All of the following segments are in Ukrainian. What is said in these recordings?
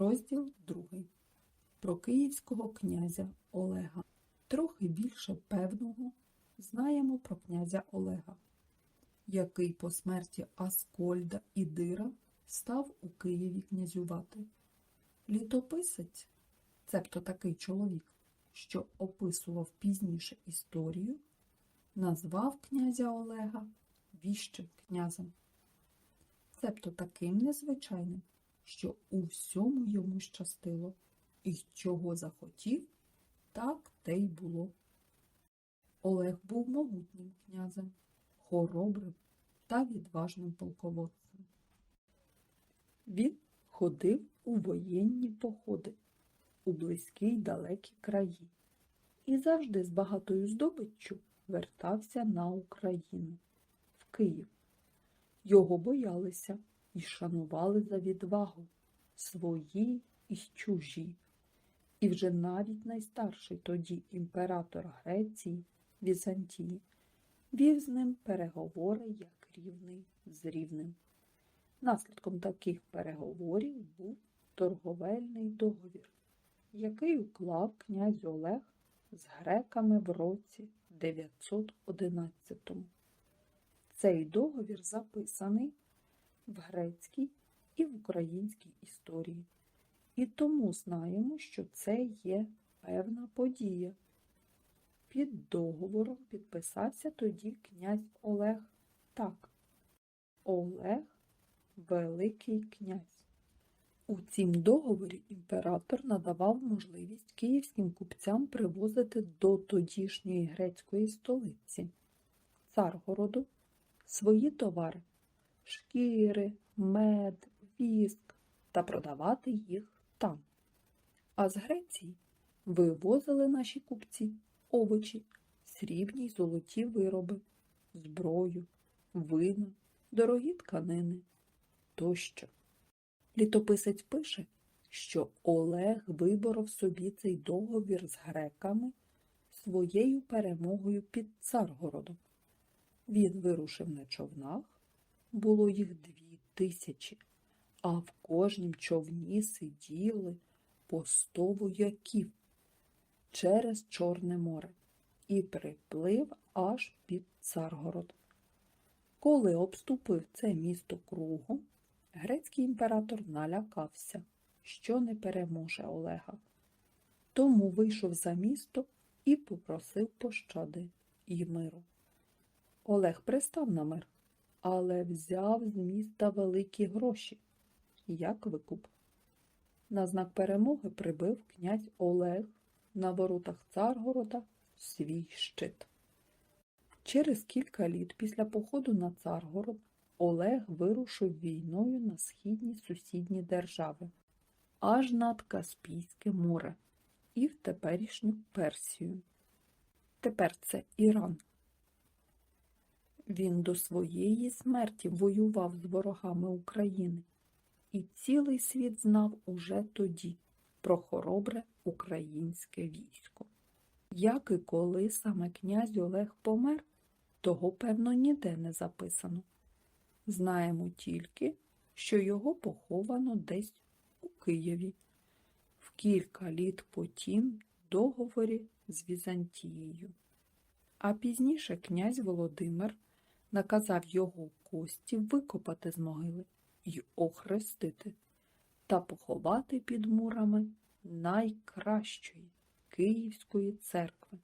Розділ другий. Про київського князя Олега. Трохи більше певного знаємо про князя Олега, який по смерті Аскольда і Дира став у Києві князювати. Літописець, цебто такий чоловік, що описував пізніше історію, назвав князя Олега віщим князем, цебто таким незвичайним, що у всьому йому щастило, і чого захотів, так те й було. Олег був могутнім князем, хоробрим та відважним полководцем. Він ходив у воєнні походи у близькі й далекі краї і завжди з багатою здобиччю вертався на Україну, в Київ. Його боялися і шанували за відвагу свої і чужі. І вже навіть найстарший тоді імператор Греції Візантії вів з ним переговори як рівний з рівним. Наслідком таких переговорів був торговельний договір, який уклав князь Олег з греками в році 911. Цей договір записаний в грецькій і в українській історії. І тому знаємо, що це є певна подія. Під договором підписався тоді князь Олег так. Олег Великий князь. У цім договорі імператор надавав можливість київським купцям привозити до тодішньої грецької столиці Царгороду свої товари шкіри, мед, віск та продавати їх там. А з Греції вивозили наші купці овочі, срібні й золоті вироби, зброю, вина, дорогі тканини тощо. Літописець пише, що Олег виборов собі цей договір з греками своєю перемогою під Царгородом. Він вирушив на човнах, було їх дві тисячі, а в кожнім човні сиділи по сто вояків через Чорне море і приплив аж під Царгород. Коли обступив це місто кругом, грецький імператор налякався, що не переможе Олега. Тому вийшов за місто і попросив пощади і миру. Олег пристав на мир, але взяв з міста великі гроші, як викуп. На знак перемоги прибив князь Олег на воротах Царгорода свій щит. Через кілька літ після походу на Царгород Олег вирушив війною на східні сусідні держави, аж над Каспійське море і в теперішню Персію. Тепер це Іран. Він до своєї смерті воював з ворогами України, і цілий світ знав уже тоді про хоробре українське військо. Як і коли саме князь Олег помер, того, певно, ніде не записано. Знаємо тільки, що його поховано десь у Києві, в кілька літ потім договорі з Візантією. А пізніше князь Володимир наказав його кості викопати з могили і охрестити та поховати під мурами найкращої Київської церкви,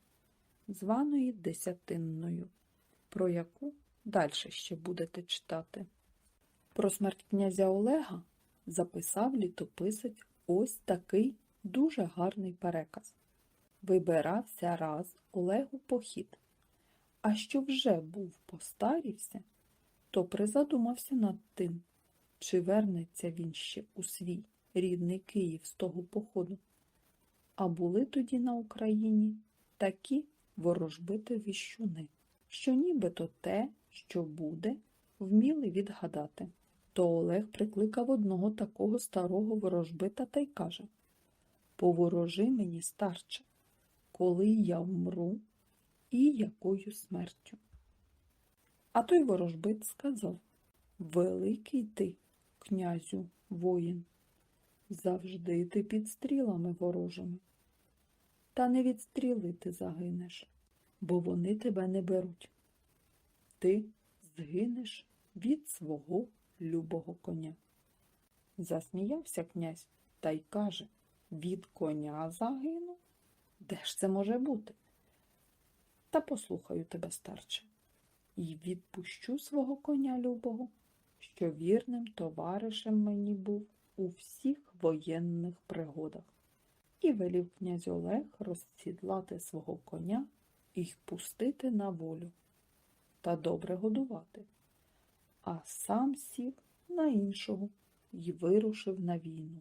званої Десятинною, про яку далі ще будете читати. Про смерть князя Олега записав літописець ось такий дуже гарний переказ. Вибирався раз Олегу похід, а що вже був постарівся, то призадумався над тим, чи вернеться він ще у свій рідний Київ з того походу. А були тоді на Україні такі ворожбити віщуни, що нібито те, що буде, вміли відгадати. То Олег прикликав одного такого старого ворожбита та й каже Поворожи мені, старче, коли я вмру і якою смертю. А той ворожбит сказав Великий ти, князю воїн, Завжди ти під стрілами ворожими. Та не від стріли ти загинеш, бо вони тебе не беруть. Ти згинеш від свого любого коня. Засміявся князь та й каже, від коня загину? Де ж це може бути? Та послухаю тебе, старче, і відпущу свого коня любого, що вірним товаришем мені був у всіх воєнних пригодах. І велів князь Олег розсідлати свого коня і пустити на волю та добре годувати, а сам сів на іншого й вирушив на війну.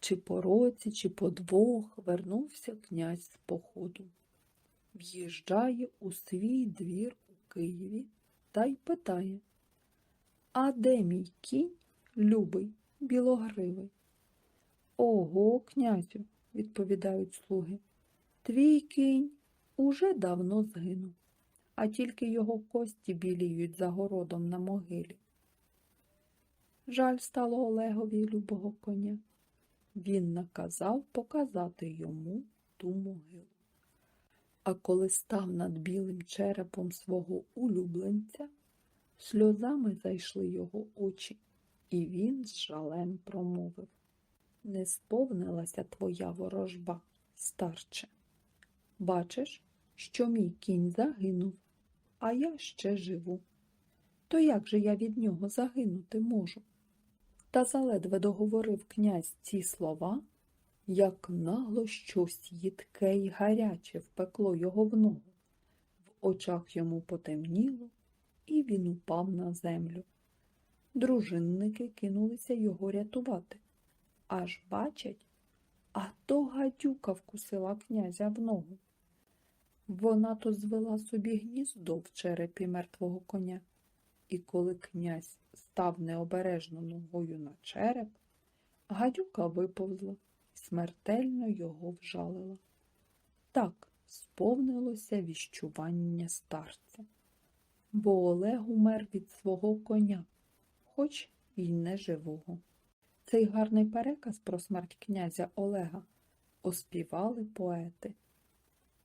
Чи по році, чи по двох вернувся князь з походу. В'їжджає у свій двір у Києві та й питає А де мій кінь, любий, білогривий? Ого, князю, відповідають слуги, твій кінь уже давно згинув, а тільки його кості біліють за городом на могилі. Жаль стало Олегові любого коня. Він наказав показати йому ту могилу. А коли став над білим черепом свого улюбленця, сльозами зайшли його очі, і він з жалем промовив Не сповнилася твоя ворожба, старче. Бачиш, що мій кінь загинув, а я ще живу. То як же я від нього загинути можу? Та заледве договорив князь ці слова, як нагло щось їдке й гаряче впекло його в ногу. В очах йому потемніло, і він упав на землю. Дружинники кинулися його рятувати. Аж бачать, а то гадюка вкусила князя в ногу. Вона то звела собі гніздо в черепі мертвого коня. І коли князь став необережно ногою на череп, гадюка виповзла смертельно його вжалила. Так сповнилося віщування старця, бо Олег умер від свого коня, хоч і не живого. Цей гарний переказ про смерть князя Олега оспівали поети.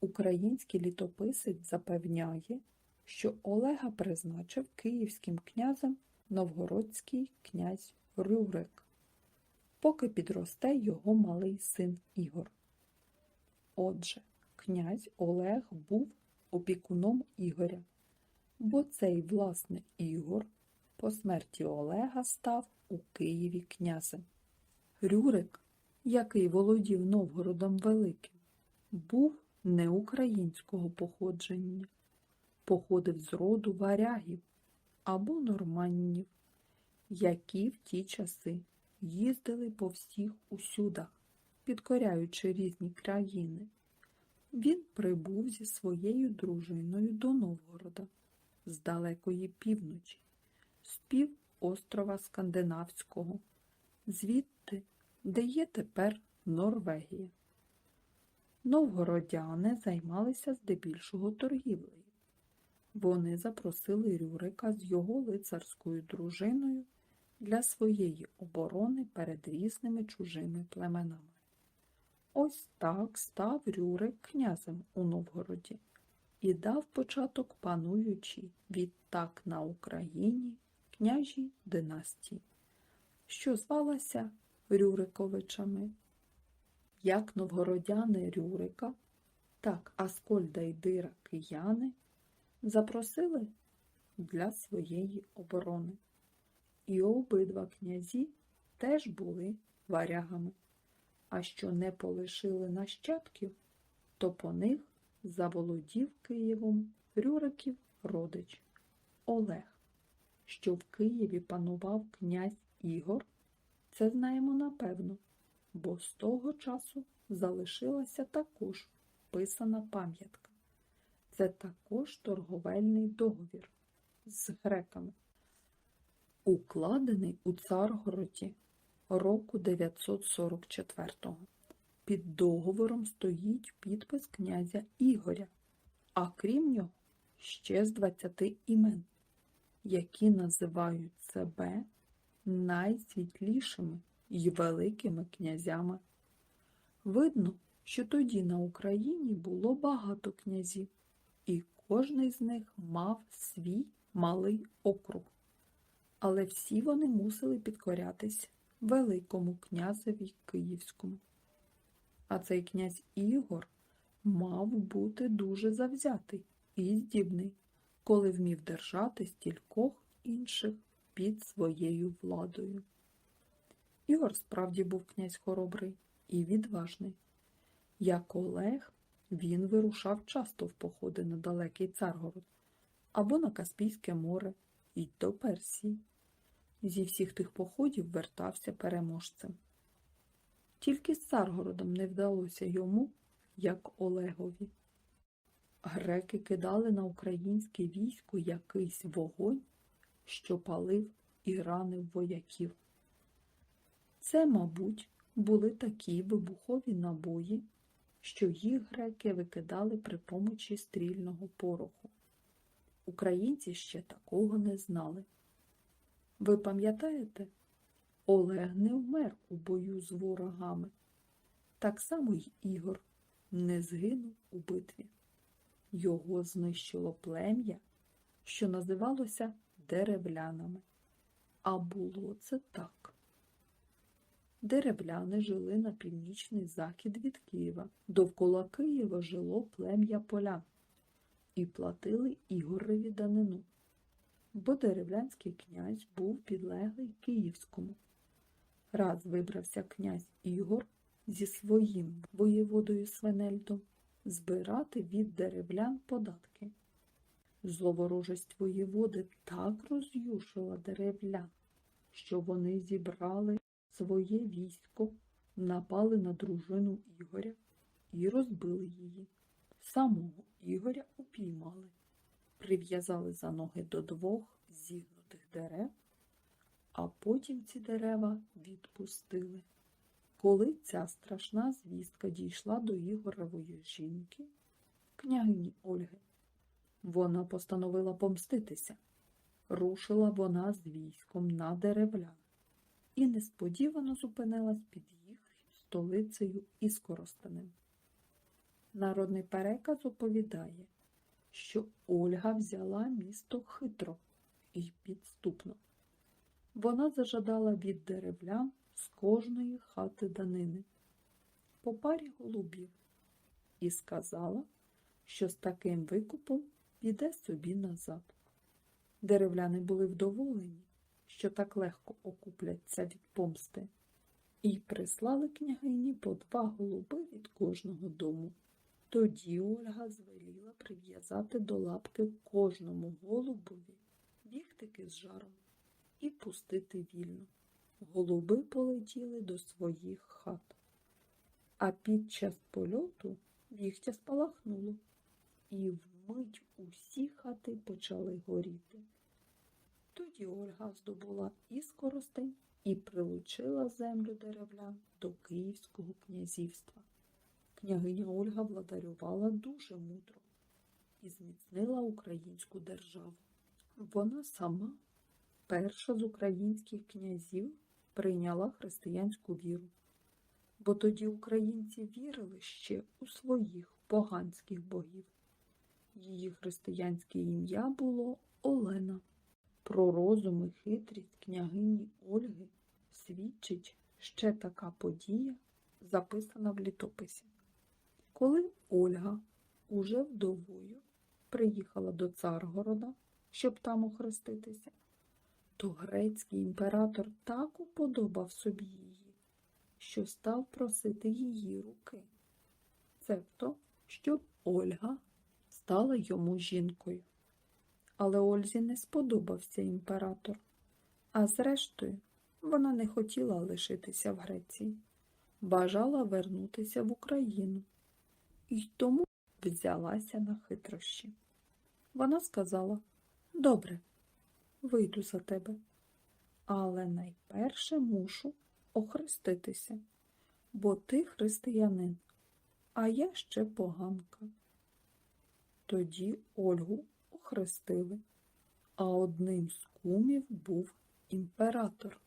Український літописець запевняє, що Олега призначив київським князем новгородський князь Рюрик, поки підросте його малий син Ігор. Отже, князь Олег був опікуном Ігоря, бо цей, власне, Ігор по смерті Олега став у Києві князем. Рюрик, який володів Новгородом Великим, був не українського походження походив з роду варягів або норманнів, які в ті часи їздили по всіх усюдах, підкоряючи різні країни. Він прибув зі своєю дружиною до Новгорода з далекої півночі, з пів острова Скандинавського, звідти, де є тепер Норвегія. Новгородяни займалися здебільшого торгівлею. Вони запросили Рюрика з його лицарською дружиною для своєї оборони перед різними чужими племенами. Ось так став Рюрик князем у Новгороді і дав початок пануючій відтак на Україні княжій династії, що звалася Рюриковичами. Як новгородяни Рюрика, так Аскольда й Дира кияни запросили для своєї оборони. І обидва князі теж були варягами, а що не полишили нащадків, то по них заволодів Києвом Рюриків родич Олег. Що в Києві панував князь Ігор, це знаємо напевно, бо з того часу залишилася також писана пам'ятка. Це також торговельний договір з греками, укладений у Царгороді року 944-го. Під договором стоїть підпис князя Ігоря, а крім нього ще з 20 імен, які називають себе найсвітлішими й великими князями. Видно, що тоді на Україні було багато князів, і кожний з них мав свій малий округ. Але всі вони мусили підкорятись Великому князеві Київському. А цей князь Ігор мав бути дуже завзятий і здібний, коли вмів держати стількох інших під своєю владою. Ігор справді був князь хоробрий і відважний. Як Олег, він вирушав часто в походи на далекий Царгород або на Каспійське море і до Персії. Зі всіх тих походів вертався переможцем. Тільки з Царгородом не вдалося йому, як Олегові. Греки кидали на українське військо якийсь вогонь, що палив і ранив вояків. Це, мабуть, були такі вибухові набої, що їх греки викидали при помочі стрільного пороху. Українці ще такого не знали. Ви пам'ятаєте, Олег не вмер у бою з ворогами. Так само й Ігор не згинув у битві. Його знищило плем'я, що називалося деревлянами. А було це так. Деревляни жили на північний захід від Києва. Довкола Києва жило плем'я полян і платили Ігореві данину, бо деревлянський князь був підлеглий Київському. Раз вибрався князь Ігор зі своїм воєводою Свенельдом збирати від деревлян податки. Зловорожість воєводи так роз'юшила деревлян, що вони зібрали своє військо, напали на дружину Ігоря і розбили її. Самого Ігоря упіймали, прив'язали за ноги до двох зігнутих дерев, а потім ці дерева відпустили. Коли ця страшна звістка дійшла до Ігорової жінки, княгині Ольги, вона постановила помститися. Рушила вона з військом на деревлян і несподівано зупинилась під їх столицею Іскоростанем. Народний переказ оповідає, що Ольга взяла місто хитро і підступно. Вона зажадала від деревлян з кожної хати данини по парі голубів і сказала, що з таким викупом піде собі назад. Деревляни були вдоволені, що так легко окупляться від помсти, і прислали княгині по два голуби від кожного дому. Тоді Ольга звеліла прив'язати до лапки кожному голубові віхтики з жаром і пустити вільно. Голуби полетіли до своїх хат, а під час польоту віхтя спалахнуло, і вмить усі хати почали горіти. Тоді Ольга здобула іскоростень і прилучила землю деревлян до Київського князівства. Княгиня Ольга владарювала дуже мудро і зміцнила українську державу. Вона сама, перша з українських князів, прийняла християнську віру, бо тоді українці вірили ще у своїх поганських богів. Її християнське ім'я було Олена. Про розум і хитрість княгині Ольги свідчить ще така подія, записана в літописі. Коли Ольга, уже вдовою, приїхала до Царгорода, щоб там охреститися, то грецький імператор так уподобав собі її, що став просити її руки. Цебто, щоб Ольга стала йому жінкою. Але Ользі не сподобався імператор, а зрештою вона не хотіла лишитися в Греції, бажала вернутися в Україну і тому взялася на хитрощі. Вона сказала Добре, вийду за тебе, але найперше мушу охреститися, бо ти християнин, а я ще поганка. Тоді Ольгу охрестили, а одним з кумів був імператор.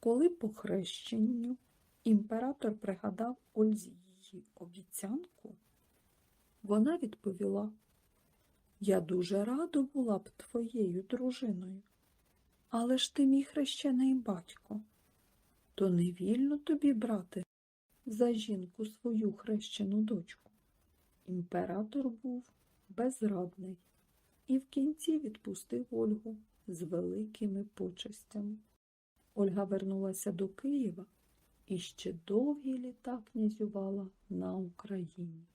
Коли по хрещенню імператор пригадав Ользі її обіцянку, вона відповіла Я дуже рада була б твоєю дружиною, але ж ти мій хрещений батько, то не вільно тобі брати за жінку свою хрещену дочку. Імператор був безрадний і в кінці відпустив Ольгу з великими почестями. Ольга вернулася до Києва і ще довгі літа князювала на Україні.